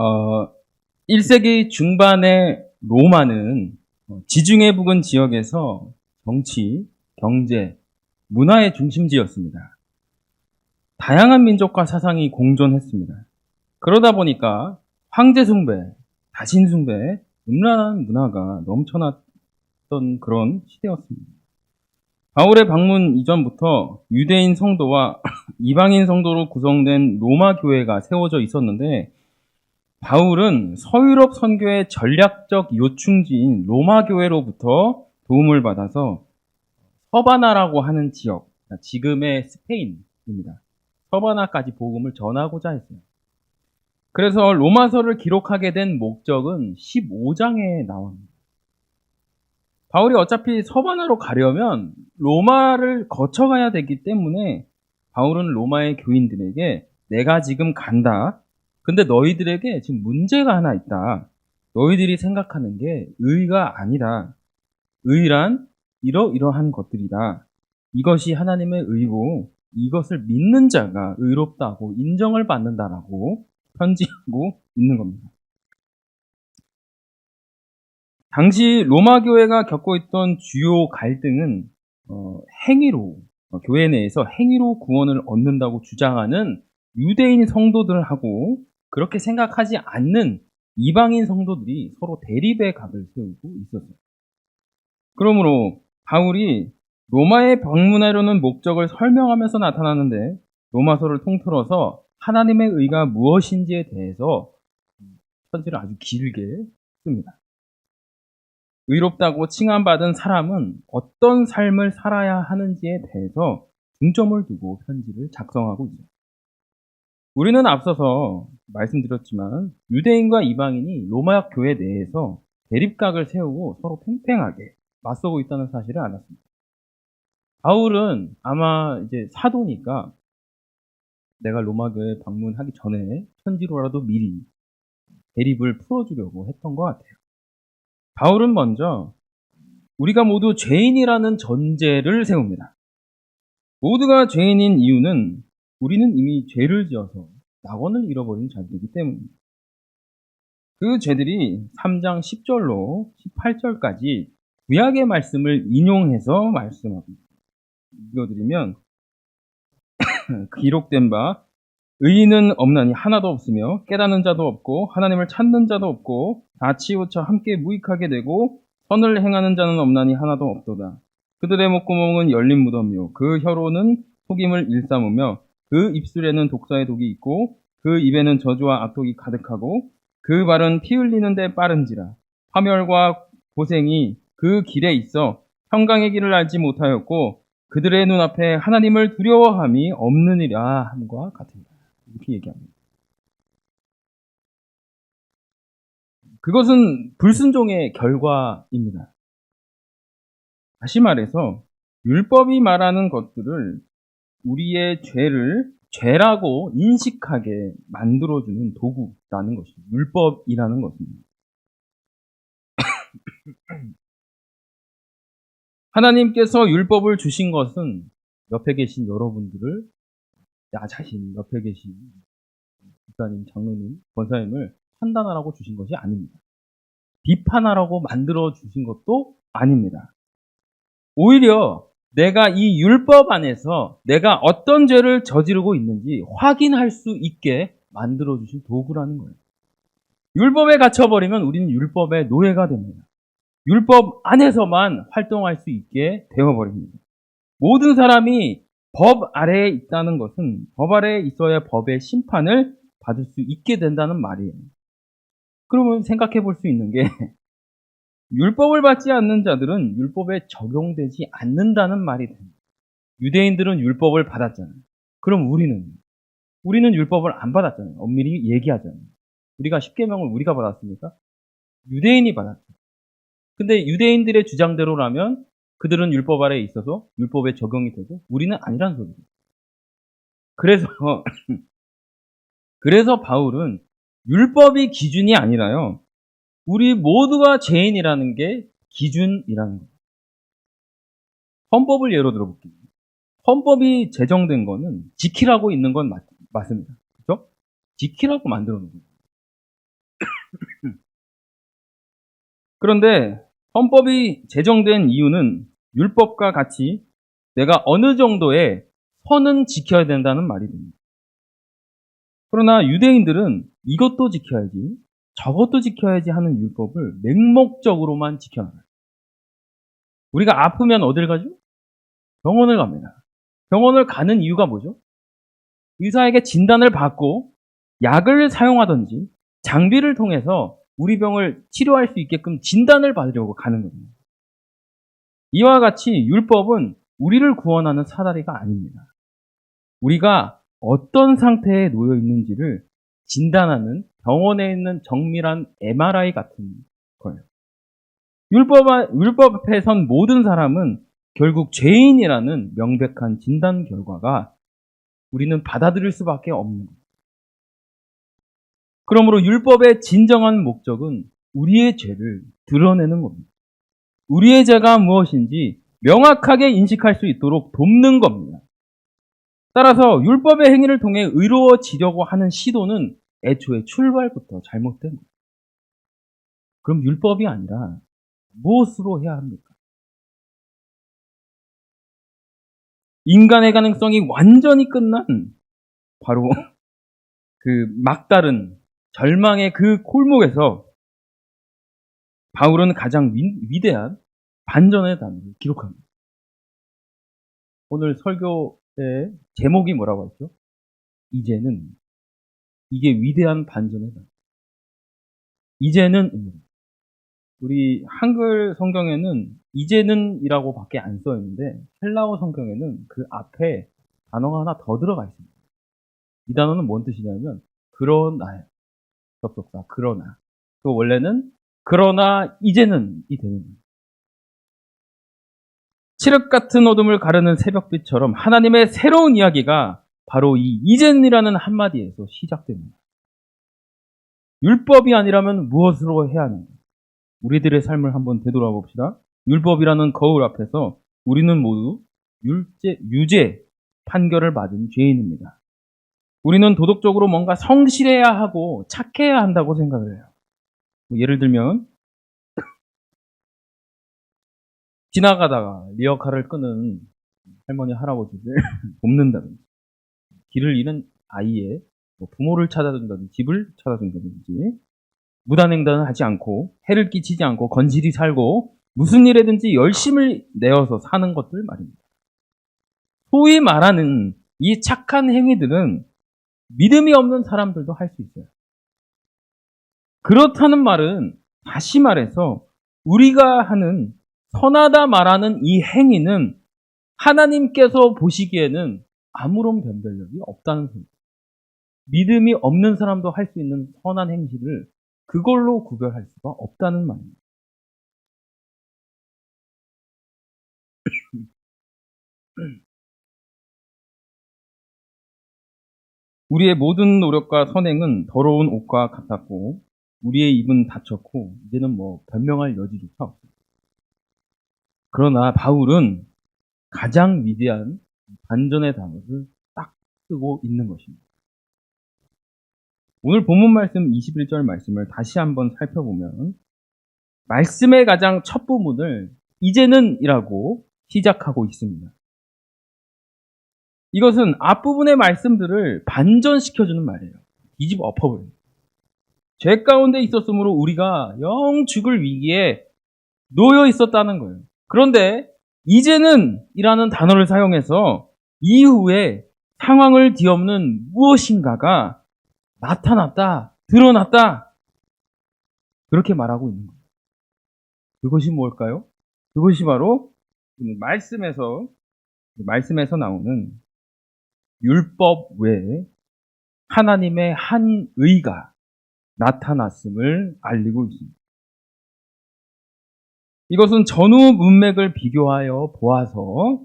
어, 1세기 중반의 로마는 어, 지중해 부근 지역에서 정치, 경제, 문화의 중심지였습니다. 다양한 민족과 사상이 공존했습니다. 그러다 보니까 황제 숭배, 다신 숭배, 음란한 문화가 넘쳐났던 그런 시대였습니다. 바울의 방문 이전부터 유대인 성도와 이방인 성도로 구성된 로마 교회가 세워져 있었는데 바울은 서유럽 선교의 전략적 요충지인 로마 교회로부터 도움을 받아서 서바나라고 하는 지역, 지금의 스페인입니다. 서바나까지 복음을 전하고자 했어요. 그래서 로마서를 기록하게 된 목적은 15장에 나옵니다. 바울이 어차피 서바나로 가려면 로마를 거쳐가야 되기 때문에 바울은 로마의 교인들에게 내가 지금 간다. 근데 너희들에게 지금 문제가 하나 있다. 너희들이 생각하는 게 의가 아니다. 의란 이러이러한 것들이다. 이것이 하나님의 의고 이것을 믿는 자가 의롭다고 인정을 받는다라고 편지하고 있는 겁니다. 당시 로마 교회가 겪고 있던 주요 갈등은 어, 행위로 어, 교회 내에서 행위로 구원을 얻는다고 주장하는 유대인 성도들하고 그렇게 생각하지 않는 이방인 성도들이 서로 대립의 각을 세우고 있었어요. 그러므로 바울이 로마에 방문하려는 목적을 설명하면서 나타나는데 로마서를 통틀어서 하나님의 의가 무엇인지에 대해서 편지를 아주 길게 씁니다. 의롭다고 칭함받은 사람은 어떤 삶을 살아야 하는지에 대해서 중점을 두고 편지를 작성하고 있어요. 우리는 앞서서 말씀드렸지만 유대인과 이방인이 로마 교회 내에서 대립각을 세우고 서로 팽팽하게 맞서고 있다는 사실을 알았습니다. 바울은 아마 이제 사도니까 내가 로마 교회 방문하기 전에 편지로라도 미리 대립을 풀어주려고 했던 것 같아요. 바울은 먼저 우리가 모두 죄인이라는 전제를 세웁니다. 모두가 죄인인 이유는 우리는 이미 죄를 지어서 낙원을 잃어버린 자들이기 때문입니다. 그 죄들이 3장 10절로 18절까지 구약의 말씀을 인용해서 말씀합니다. 읽어드리면 기록된 바 의인은 없나니 하나도 없으며 깨닫는 자도 없고 하나님을 찾는 자도 없고 다 치우쳐 함께 무익하게 되고 선을 행하는 자는 없나니 하나도 없도다. 그들의 목구멍은 열린 무덤이요 그 혀로는 속임을 일삼으며 그 입술에는 독사의 독이 있고 그 입에는 저주와 악독이 가득하고 그 발은 피 흘리는데 빠른지라 파멸과 고생이 그 길에 있어 평강의 길을 알지 못하였고 그들의 눈앞에 하나님을 두려워함이 없느니라 함과 같습니다. 이렇게 얘기합니다. 그것은 불순종의 결과입니다. 다시 말해서 율법이 말하는 것들을 우리의 죄를 죄라고 인식하게 만들어주는 도구라는 것입니다. 율법이라는 것입니다. 하나님께서 율법을 주신 것은 옆에 계신 여러분들을 나 자신 옆에 계신 목사님, 장로님, 권사님을 판단하라고 주신 것이 아닙니다. 비판하라고 만들어 주신 것도 아닙니다. 오히려 내가 이 율법 안에서 내가 어떤 죄를 저지르고 있는지 확인할 수 있게 만들어 주신 도구라는 거예요. 율법에 갇혀버리면 우리는 율법의 노예가 됩니다. 율법 안에서만 활동할 수 있게 되어버립니다. 모든 사람이 법 아래에 있다는 것은 법 아래에 있어야 법의 심판을 받을 수 있게 된다는 말이에요. 그러면 생각해 볼 수 있는 게 율법을 받지 않는 자들은 율법에 적용되지 않는다는 말이 됩니다. 유대인들은 율법을 받았잖아요. 그럼 우리는 우리는 율법을 안 받았잖아요. 엄밀히 얘기하잖아요. 우리가 십계명을 우리가 받았습니까? 유대인이 받았죠. 근데 유대인들의 주장대로라면 그들은 율법 아래에 있어서 율법에 적용이 되고 우리는 아니란 소리죠. 그래서 그래서 바울은 율법이 기준이 아니라요. 우리 모두가 죄인이라는 게 기준이라는 거예요. 헌법을 예로 들어볼게요. 헌법이 제정된 거는 지키라고 있는 건 맞, 맞습니다. 그죠? 지키라고 만들어 놓은 거예요. 그런데 헌법이 제정된 이유는 율법과 같이 내가 어느 정도의 선은 지켜야 된다는 말이 됩니다. 그러나 유대인들은 이것도 지켜야지, 저것도 지켜야지 하는 율법을 맹목적으로만 지켜나가요. 우리가 아프면 어딜 가죠? 병원을 갑니다. 병원을 가는 이유가 뭐죠? 의사에게 진단을 받고 약을 사용하든지 장비를 통해서 우리 병을 치료할 수 있게끔 진단을 받으려고 가는 겁니다. 이와 같이 율법은 우리를 구원하는 사다리가 아닙니다. 우리가 어떤 상태에 놓여 있는지를 진단하는 병원에 있는 정밀한 MRI 같은 거예요. 율법, 율법 앞에 선 모든 사람은 결국 죄인이라는 명백한 진단 결과가 우리는 받아들일 수밖에 없는 거예요. 그러므로 율법의 진정한 목적은 우리의 죄를 드러내는 겁니다. 우리의 죄가 무엇인지 명확하게 인식할 수 있도록 돕는 겁니다. 따라서 율법의 행위를 통해 의로워지려고 하는 시도는 애초에 출발부터 잘못된 거예요. 그럼 율법이 아니라 무엇으로 해야 합니까? 인간의 가능성이 완전히 끝난 바로 그 막다른 절망의 그 골목에서 바울은 가장 위, 대한 반전의 단어를 기록합니다. 오늘 설교의 제목이 뭐라고 했죠? 이제는 이게 위대한 단어. 이제는 우리 한글 성경에는 이제는이라고 밖에 안 써 있는데 헬라어 성경에는 그 앞에 단어가 하나 더 들어가 있습니다. 이 단어는 뭔 뜻이냐면 그러나요. 접속사 그러나. 그 원래는 그러나 이제는 이 되는 거예요. 칠흑 같은 어둠을 가르는 새벽빛처럼 하나님의 새로운 이야기가 바로 이 이젠이라는 한마디에서 시작됩니다. 율법이 아니라면 무엇으로 해야 하는가? 우리들의 삶을 한번 되돌아봅시다. 율법이라는 거울 앞에서 우리는 모두 율제, 유죄 판결을 받은 죄인입니다. 우리는 도덕적으로 뭔가 성실해야 하고 착해야 한다고 생각을 해요. 뭐 예를 들면 지나가다가 리어카를 끄는 할머니 할아버지를 돕는다든지 길을 잃은 아이의 뭐 부모를 찾아준다든지 집을 찾아준다든지 무단횡단을 하지 않고 해를 끼치지 않고 건실히 살고 무슨 일에든지 열심을 내어서 사는 것들 말입니다. 소위 말하는 이 착한 행위들은 믿음이 없는 사람들도 할 수 있어요. 그렇다는 말은 다시 말해서 우리가 하는 선하다 말하는 이 행위는 하나님께서 보시기에는 아무런 변별력이 없다는 소리입니다. 믿음이 없는 사람도 할 수 있는 선한 행실을 그걸로 구별할 수가 없다는 말입니다. 우리의 모든 노력과 선행은 더러운 옷과 같았고 우리의 입은 다쳤고 이제는 뭐 변명할 여지조차 없습니다. 그러나 바울은 가장 위대한 반전의 단어를 딱 쓰고 있는 것입니다. 오늘 본문 말씀 21절 말씀을 다시 한번 살펴보면 말씀의 가장 첫 부분을 이제는이라고 시작하고 있습니다. 이것은 앞부분의 말씀들을 반전시켜주는 말이에요. 뒤집어 엎어버려요. 죄 가운데 있었으므로 우리가 영 죽을 위기에 놓여 있었다는 거예요. 그런데 이제는 이라는 단어를 사용해서 이후에 상황을 뒤엎는 무엇인가가 나타났다, 드러났다. 그렇게 말하고 있는 거예요. 그것이 뭘까요? 그것이 바로 말씀에서 말씀에서 나오는 율법 외에 하나님의 한 의가 나타났음을 알리고 있습니다. 이것은 전후 문맥을 비교하여 보아서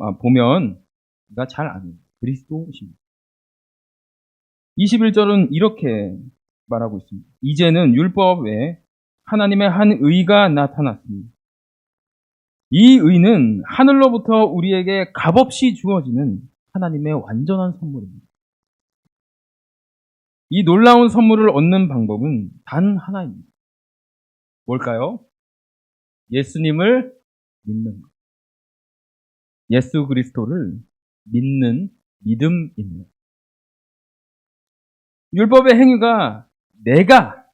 아, 보면 우리가 잘 아는 그리스도십니다. 21절은 이렇게 말하고 있습니다. 이제는 율법 외에 하나님의 한 의가 나타났습니다. 이 의는 하늘로부터 우리에게 값없이 주어지는 하나님의 완전한 선물입니다. 이 놀라운 선물을 얻는 방법은 단 하나입니다. 뭘까요? 예수님을 믿는 것. 예수 그리스도를 믿는 믿음입니다. 율법의 행위가 내가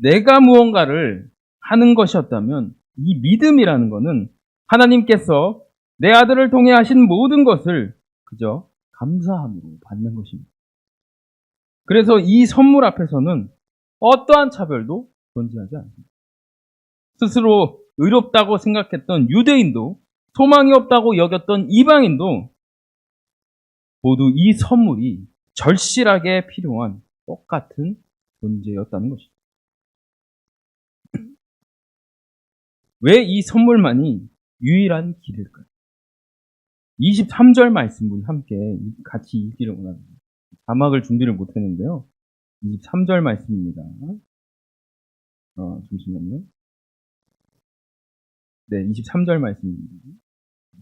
내가 무언가를 하는 것이었다면 이 믿음이라는 것은 하나님께서 내 아들을 통해 하신 모든 것을 그저 감사함으로 받는 것입니다. 그래서 이 선물 앞에서는 어떠한 차별도 존재하지 않습니다. 스스로 의롭다고 생각했던 유대인도 소망이 없다고 여겼던 이방인도 모두 이 선물이 절실하게 필요한 똑같은 존재였다는 것입니다. 왜이 선물만이 유일한 길일까요? 23절 말씀 우리 함께 같이 읽기를 원합니다. 자막을 준비를 못했는데요. 23절 말씀입니다. 어, 잠시만요. 네, 23절 말씀입니다.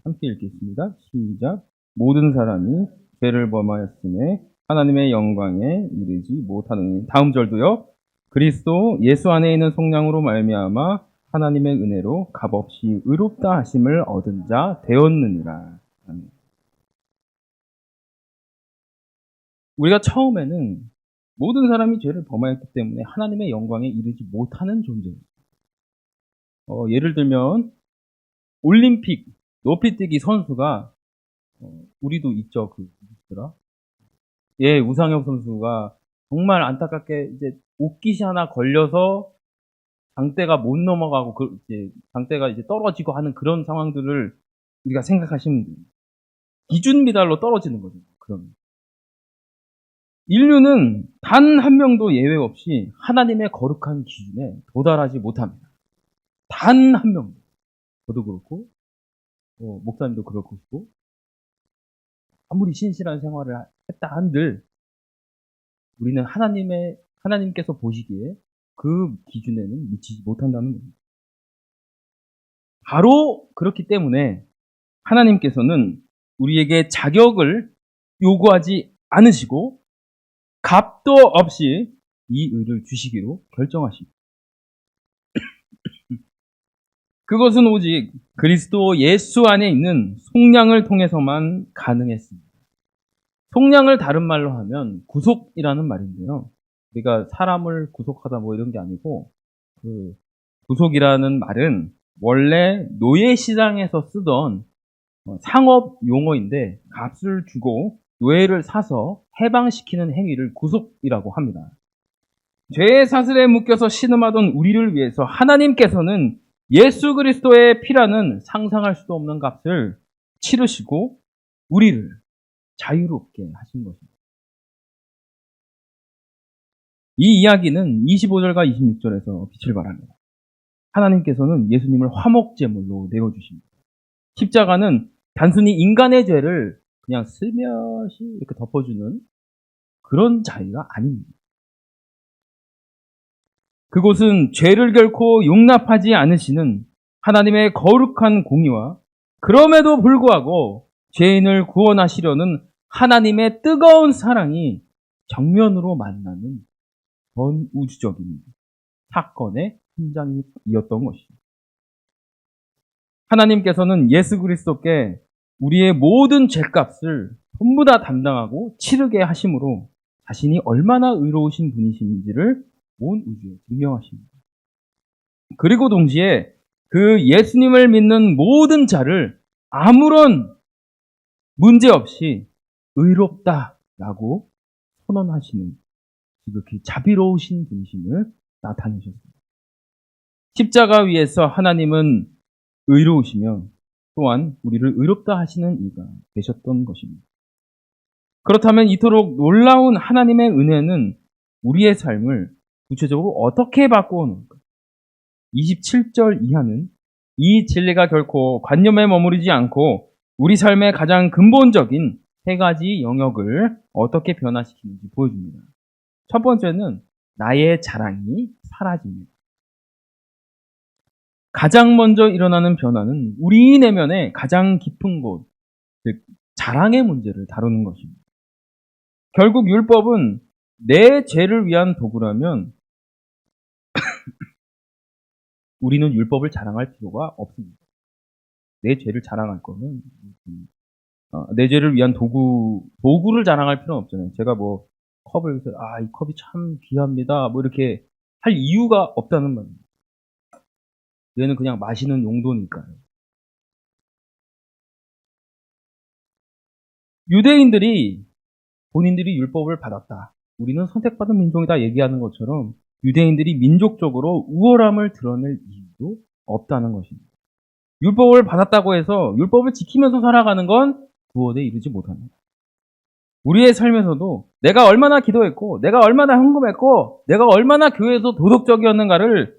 함께 읽겠습니다. 시작. 모든 사람이 죄를 범하였음에 하나님의 영광에 이르지 못하느니 다음 절도요. 그리스도 예수 안에 있는 속량으로 말미암아 하나님의 은혜로 값없이 의롭다 하심을 얻은 자 되었느니라. 우리가 처음에는 모든 사람이 죄를 범하였기 때문에 하나님의 영광에 이르지 못하는 존재예요. 어, 예를 들면 올림픽 높이뛰기 선수가 어, 우리도 있죠 그 누구더라? 예 우상혁 선수가 정말 안타깝게 이제 옷깃이 하나 걸려서 장대가 못 넘어가고 그 이제 장대가 이제 떨어지고 하는 그런 상황들을 우리가 생각하시면 돼요. 기준 미달로 떨어지는 거죠. 그럼 인류는 단 한 명도 예외 없이 하나님의 거룩한 기준에 도달하지 못합니다. 단 한 명도. 저도 그렇고, 어, 목사님도 그럴 것이고, 아무리 신실한 생활을 했다 한들, 우리는 하나님의, 하나님께서 보시기에 그 기준에는 미치지 못한다는 겁니다. 바로 그렇기 때문에 하나님께서는 우리에게 자격을 요구하지 않으시고, 값도 없이 이 의를 주시기로 결정하십니다. 그것은 오직 그리스도 예수 안에 있는 속량을 통해서만 가능했습니다. 속량을 다른 말로 하면 구속이라는 말인데요. 우리가 사람을 구속하다 뭐 이런 게 아니고 그 구속이라는 말은 원래 노예 시장에서 쓰던 어, 상업 용어인데 값을 주고 노예를 사서 해방시키는 행위를 구속이라고 합니다. 죄의 사슬에 묶여서 신음하던 우리를 위해서 하나님께서는 예수 그리스도의 피라는 상상할 수도 없는 값을 치르시고 우리를 자유롭게 하신 것입니다. 이 이야기는 25절과 26절에서 빛을 발합니다. 하나님께서는 예수님을 화목제물로 내어주십니다. 십자가는 단순히 인간의 죄를 그냥 슬며시 이렇게 덮어주는 그런 자리가 아닙니다. 그곳은 죄를 결코 용납하지 않으시는 하나님의 거룩한 공의와 그럼에도 불구하고 죄인을 구원하시려는 하나님의 뜨거운 사랑이 정면으로 만나는 전 우주적인 사건의 현장이었던 것입니다. 하나님께서는 예수 그리스도께 우리의 모든 죄값을 전부 다 담당하고 치르게 하심으로 자신이 얼마나 의로우신 분이신지를 온 우주에 증명하십니다. 그리고 동시에 그 예수님을 믿는 모든 자를 아무런 문제 없이 의롭다라고 선언하시는 지극히 자비로우신 분이심을 나타내셨습니다. 십자가 위에서 하나님은 의로우시며 또한 우리를 의롭다 하시는 이가 되셨던 것입니다. 그렇다면 이토록 놀라운 하나님의 은혜는 우리의 삶을 구체적으로 어떻게 놓을까? 27절 이하는 이 진리가 결코 관념에 머무르지 않고 우리 삶의 가장 근본적인 세 가지 영역을 어떻게 변화시키는지 보여줍니다. 첫 번째는 나의 자랑이 사라집니다. 가장 먼저 일어나는 변화는 우리 내면의 가장 깊은 곳, 즉 자랑의 문제를 다루는 것입니다. 결국 율법은 내 죄를 위한 도구라면 우리는 율법을 자랑할 필요가 없습니다. 내 죄를 자랑할 음, 어, 내 죄를 위한 도구 도구를 자랑할 필요는 없잖아요. 제가 뭐 컵을 아 이 컵이 참 귀합니다. 뭐 이렇게 할 이유가 없다는 말입니다. 얘는 그냥 마시는 용도니까요. 유대인들이 본인들이 율법을 받았다. 우리는 선택받은 민족이다 얘기하는 것처럼 유대인들이 민족적으로 우월함을 드러낼 이유도 없다는 것입니다. 율법을 받았다고 해서 율법을 지키면서 살아가는 건 구원에 이르지 못합니다. 우리의 삶에서도 내가 얼마나 기도했고, 내가 얼마나 헌금했고, 내가 얼마나 교회에서 도덕적이었는가를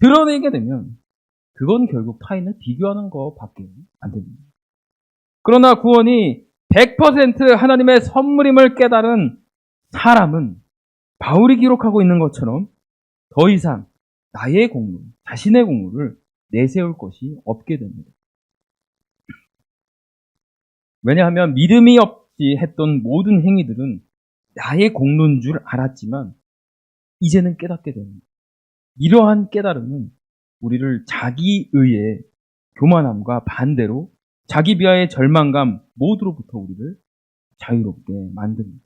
드러내게 되면 그건 결국 타인을 비교하는 것밖에 안 됩니다. 그러나 구원이 100% 하나님의 선물임을 깨달은 사람은 바울이 기록하고 있는 것처럼 더 이상 나의 공로, 자신의 공로를 내세울 것이 없게 됩니다. 왜냐하면 믿음이 없이 했던 모든 행위들은 나의 공로인 줄 알았지만 이제는 깨닫게 됩니다. 이러한 깨달음은 우리를 자기의의 교만함과 반대로 자기 비하의 절망감 모두로부터 우리를 자유롭게 만듭니다.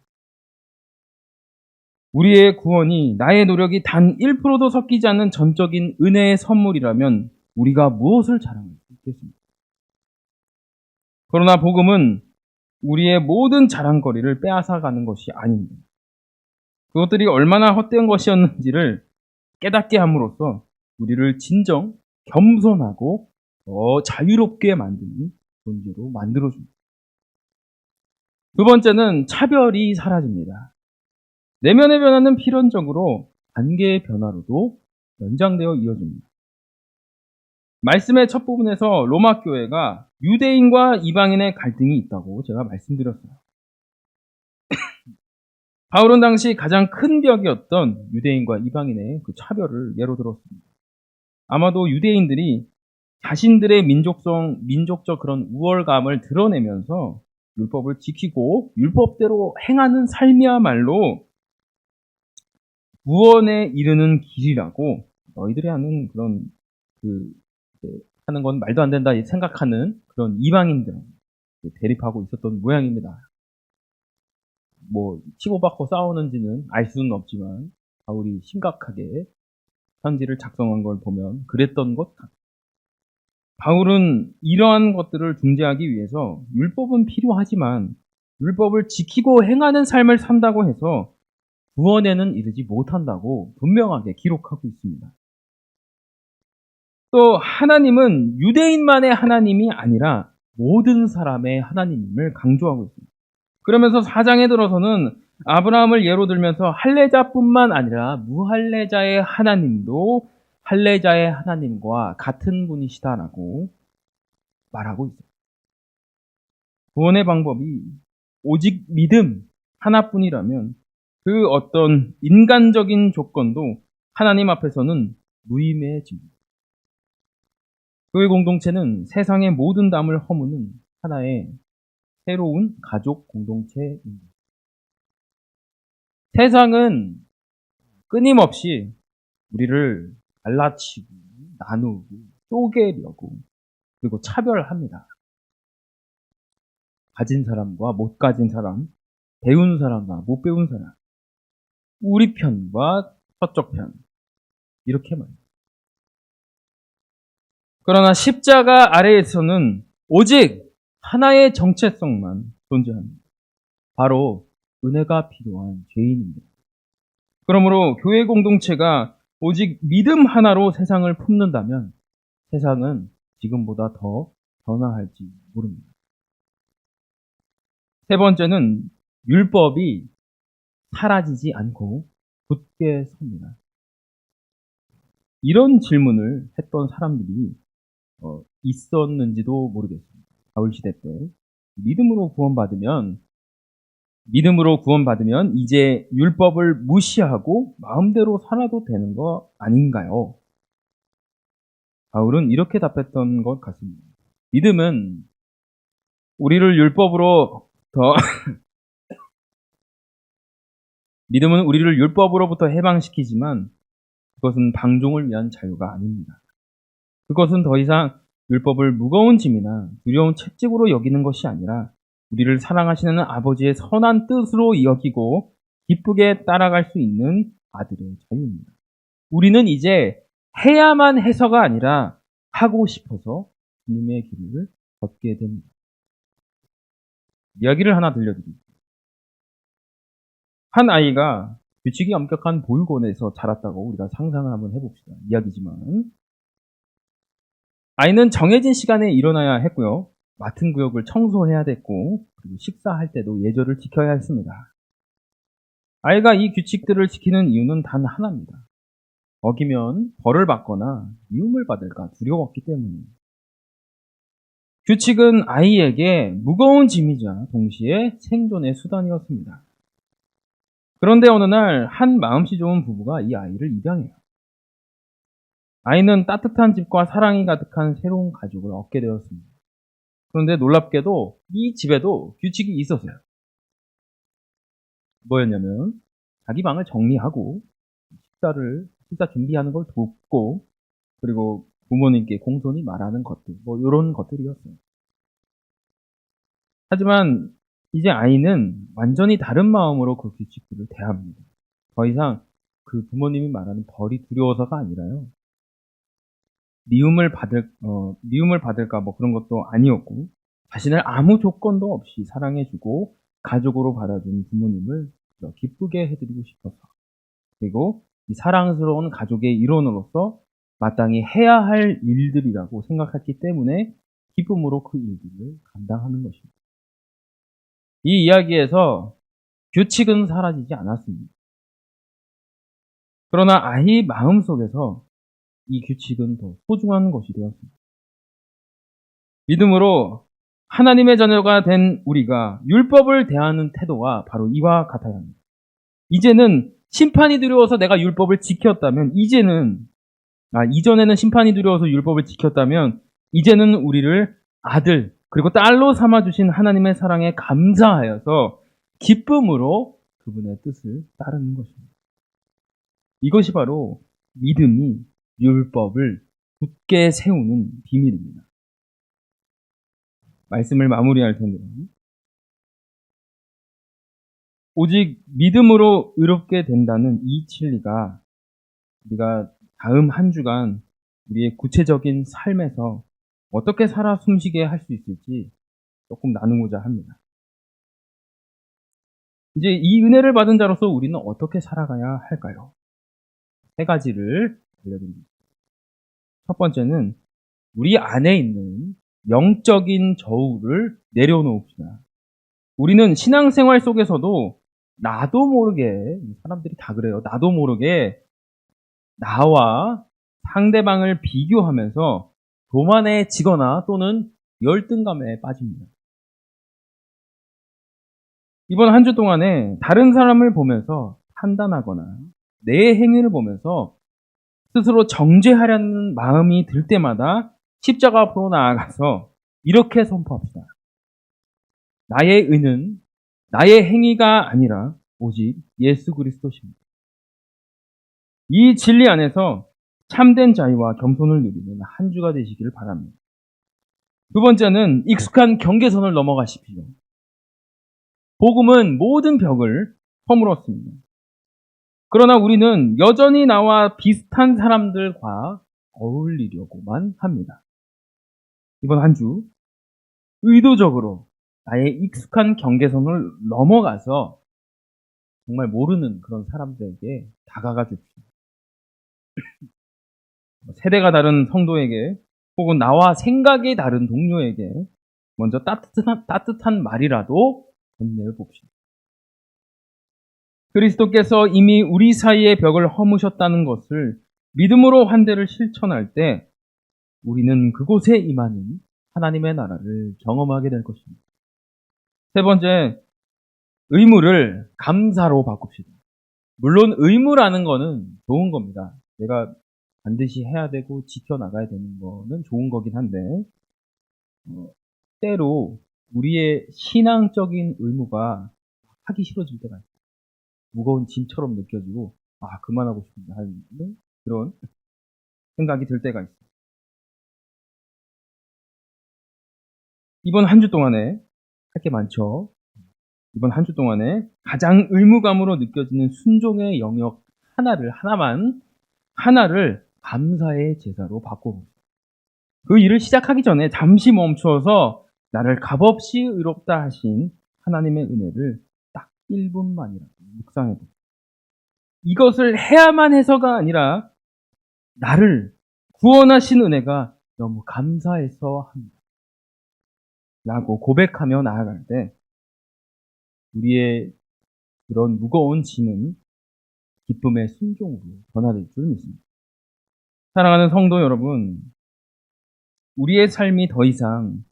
우리의 구원이 나의 노력이 단 1%도 섞이지 않는 전적인 은혜의 선물이라면 우리가 무엇을 자랑할 수 있겠습니까? 그러나 복음은 우리의 모든 자랑거리를 빼앗아가는 것이 아닙니다. 그것들이 얼마나 헛된 것이었는지를 깨닫게 함으로써 우리를 진정 겸손하고 더 자유롭게 만드는 존재로 만들어줍니다. 두 번째는 차별이 사라집니다. 내면의 변화는 필연적으로 관계의 변화로도 연장되어 이어집니다. 말씀의 첫 부분에서 로마 교회가 유대인과 이방인의 갈등이 있다고 제가 말씀드렸어요. 바울은 당시 가장 큰 벽이었던 유대인과 이방인의 그 차별을 예로 들었습니다. 아마도 유대인들이 자신들의 민족성, 민족적 그런 우월감을 드러내면서 율법을 지키고 율법대로 행하는 삶이야말로 구원에 이르는 길이라고 너희들이 하는 그런 그 하는 건 말도 안 된다 생각하는 그런 이방인들 대립하고 있었던 모양입니다. 뭐 치고받고 싸우는지는 알 수는 없지만 바울이 심각하게 편지를 작성한 걸 보면 그랬던 것 같아요. 바울은 이러한 것들을 중재하기 위해서 율법은 필요하지만 율법을 지키고 행하는 삶을 산다고 해서 구원에는 이르지 못한다고 분명하게 기록하고 있습니다. 또 하나님은 유대인만의 하나님이 아니라 모든 사람의 하나님임을 강조하고 있습니다. 그러면서 사장에 들어서는 아브라함을 예로 들면서 할례자뿐만 아니라 무할례자의 하나님도 할례자의 하나님과 같은 분이시다라고 말하고 있어요. 구원의 방법이 오직 믿음 하나뿐이라면 그 어떤 인간적인 조건도 하나님 앞에서는 무의미해집니다. 교회 공동체는 세상의 모든 담을 허무는 하나의 새로운 가족 공동체입니다. 세상은 끊임없이 우리를 갈라치고 나누고 쪼개려고 그리고 차별합니다. 가진 사람과 못 가진 사람, 배운 사람과 못 배운 사람, 우리 편과 서쪽 편 이렇게 말입니다. 그러나 십자가 아래에서는 오직 하나의 정체성만 존재합니다. 바로 은혜가 필요한 죄인입니다. 그러므로 교회 공동체가 오직 믿음 하나로 세상을 품는다면 세상은 지금보다 더 변화할지 모릅니다. 세 번째는 율법이 사라지지 않고 굳게 섭니다. 이런 질문을 했던 사람들이 어, 있었는지도 모르겠습니다. 바울 시대 때 믿음으로 구원받으면 믿음으로 구원받으면 이제 율법을 무시하고 마음대로 살아도 되는 거 아닌가요? 바울은 이렇게 답했던 것 같습니다. 믿음은 우리를 율법으로 더 믿음은 우리를 율법으로부터 해방시키지만 그것은 방종을 위한 자유가 아닙니다. 그것은 더 이상 율법을 무거운 짐이나 두려운 채찍으로 여기는 것이 아니라 우리를 사랑하시는 아버지의 선한 뜻으로 여기고 기쁘게 따라갈 수 있는 아들의 자유입니다. 우리는 이제 해야만 해서가 아니라 하고 싶어서 주님의 길을 걷게 됩니다. 이야기를 하나 들려드립니다. 한 아이가 규칙이 엄격한 보육원에서 자랐다고 우리가 상상을 한번 해봅시다. 이야기지만 아이는 정해진 시간에 일어나야 했고요. 맡은 구역을 청소해야 됐고 그리고 식사할 때도 예절을 지켜야 했습니다. 아이가 이 규칙들을 지키는 이유는 단 하나입니다. 어기면 벌을 받거나 미움을 받을까 두려웠기 때문입니다. 규칙은 아이에게 무거운 짐이자 동시에 생존의 수단이었습니다. 그런데 어느 날 한 마음씨 좋은 부부가 이 아이를 입양해요. 아이는 따뜻한 집과 사랑이 가득한 새로운 가족을 얻게 되었습니다. 그런데 놀랍게도 이 집에도 규칙이 있었어요. 뭐였냐면 자기 방을 정리하고 식사를 식사 준비하는 걸 돕고 그리고 부모님께 공손히 말하는 것들 뭐 이런 것들이었어요. 하지만 이제 아이는 완전히 다른 마음으로 그 규칙들을 대합니다. 더 이상 그 부모님이 말하는 벌이 두려워서가 아니라요. 미움을 받을 어, 미움을 받을까 뭐 그런 것도 아니었고 자신을 아무 조건도 없이 사랑해주고 가족으로 받아준 부모님을 더 기쁘게 해드리고 싶어서 그리고 이 사랑스러운 가족의 일원으로서 마땅히 해야 할 일들이라고 생각했기 때문에 기쁨으로 그 일들을 감당하는 것입니다. 이 이야기에서 규칙은 사라지지 않았습니다. 그러나 아이 마음 속에서 이 규칙은 더 소중한 것이 되었습니다. 믿음으로 하나님의 자녀가 된 우리가 율법을 대하는 태도가 바로 이와 같아야 합니다. 이제는 심판이 두려워서 내가 율법을 지켰다면 이제는 아 이전에는 심판이 두려워서 율법을 지켰다면 이제는 우리를 아들 그리고 딸로 삼아 주신 하나님의 사랑에 감사하여서 기쁨으로 그분의 뜻을 따르는 것입니다. 이것이 바로 믿음이 율법을 굳게 세우는 비밀입니다. 말씀을 마무리할 텐데요. 오직 믿음으로 의롭게 된다는 이 진리가 우리가 다음 한 주간 우리의 구체적인 삶에서 어떻게 살아 숨쉬게 할 수 있을지 조금 나누고자 합니다. 이제 이 은혜를 받은 자로서 우리는 어떻게 살아가야 할까요? 세 가지를 알려드립니다. 첫 번째는 우리 안에 있는 영적인 저울을 내려놓읍시다. 우리는 신앙생활 속에서도 나도 모르게 사람들이 다 그래요. 나도 모르게 나와 상대방을 비교하면서 교만해지거나 또는 열등감에 빠집니다. 이번 한 주 동안에 다른 사람을 보면서 판단하거나 내 행위를 보면서 스스로 정죄하려는 마음이 들 때마다 십자가 앞으로 나아가서 이렇게 선포합시다. 나의 의는 나의 행위가 아니라 오직 예수 그리스도십니다. 이 진리 안에서 참된 자유와 겸손을 누리는 한 주가 되시기를 바랍니다. 두 번째는 익숙한 경계선을 넘어가십시오. 복음은 모든 벽을 허물었습니다. 그러나 우리는 여전히 나와 비슷한 사람들과 어울리려고만 합니다. 이번 한 주 의도적으로 나의 익숙한 경계선을 넘어가서 정말 모르는 그런 사람들에게 다가가 줍시다. 세대가 다른 성도에게 혹은 나와 생각이 다른 동료에게 먼저 따뜻한, 따뜻한 말이라도 건네어 봅시다. 그리스도께서 이미 우리 사이의 벽을 허무셨다는 것을 믿음으로 환대를 실천할 때 우리는 그곳에 임하는 하나님의 나라를 경험하게 될 것입니다. 세 번째, 의무를 감사로 바꿉시다. 물론 의무라는 거는 좋은 겁니다. 내가 반드시 해야 되고 지켜나가야 되는 거는 좋은 거긴 한데 어, 때로 우리의 신앙적인 의무가 하기 싫어질 때가 있어요. 무거운 짐처럼 느껴지고 아 그만하고 싶은데 하는 그런 생각이 들 때가 있어요. 이번 한 주 동안에 할 게 많죠. 이번 한 주 동안에 가장 의무감으로 느껴지는 순종의 영역 하나를 하나만 하나를 감사의 제사로 바꿔. 그 일을 시작하기 전에 잠시 멈추어서 나를 값없이 의롭다 하신 하나님의 은혜를 딱 1분만이라도 묵상해 보. 이것을 해야만 해서가 아니라 나를 구원하신 은혜가 너무 감사해서 합니다. 라고 고백하며 나아갈 때 우리의 그런 무거운 짐은 기쁨의 순종으로 변화될 줄 믿습니다. 사랑하는 성도 여러분, 우리의 삶이 더 이상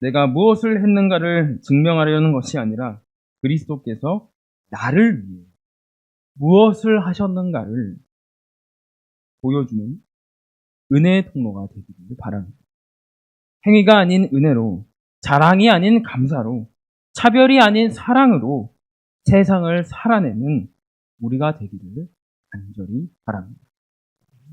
내가 무엇을 했는가를 증명하려는 것이 아니라 그리스도께서 나를 위해 무엇을 하셨는가를 보여주는 은혜의 통로가 되기를 바랍니다. 행위가 아닌 은혜로, 자랑이 아닌 감사로, 차별이 아닌 사랑으로 세상을 살아내는 우리가 되기를 간절히 바랍니다.